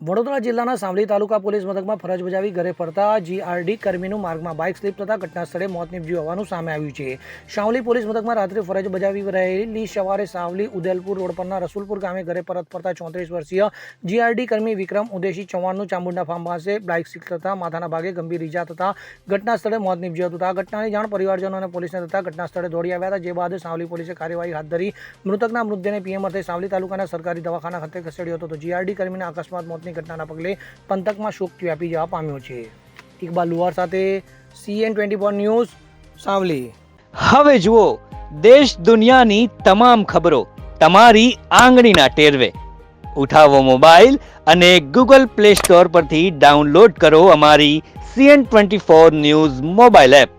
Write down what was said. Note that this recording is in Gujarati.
વડોદરા જિલ્લાના સાવલી તાલુકા પોલીસ મથકમાં ફરજ બજાવી ઘરે ફરતા જીઆરડી કર્મીનું માર્ગમાં બાઇક સ્લીપ થતાં ઘટના સ્થળે મોત નીપજ્યું હોવાનું સામે આવ્યું છે. સાવલી પોલીસ મથકમાં રાત્રે ફરજ બજાવી રહેલી સવારે સાવલી ઉદેલપુર રોડ પરના રસુલપુર ગામે ઘરે પરત ફરતા ચોત્રીસ વર્ષીય જીઆરડી કર્મી વિક્રમ ઉદેશી ચૌહાણનું ચામુંડા ફાર્મ પાસે બાઇક સ્લીપ થતાં માથાના ભાગે ગંભીર ઇજા થતાં ઘટના સ્થળે મોત નીપજ્યું હતું. આ ઘટનાની જાણ પરિવારજનો અને પોલીસને થતાં ઘટના સ્થળે દોડી આવ્યા હતા, જે બાદ સાવલી પોલીસે કાર્યવાહી હાથ ધરી. મૃતકના મૃતદેહને પીએમ અર્થે સાવલી તાલુકાના સરકારી દવાખાના ખાતે ખસેડ્યો હતો. તો જીઆરડી કર્મીના અકસ્માત મોતની ઘટનાના પગલે પંથકમાં શોક વ્યાપી જવા પામ્યો છે. ઇકબાલ લુહાર સાથે CN twenty four news, Savli. હવે જુઓ, દેશ દુનિયાની તમામ ખબરો તમારી આંગળીના ટેરવે. ઉઠાવો મોબાઈલ અને ગૂગલ પ્લે સ્ટોર પરથી ડાઉનલોડ કરો અમારી CN twenty four news mobile app.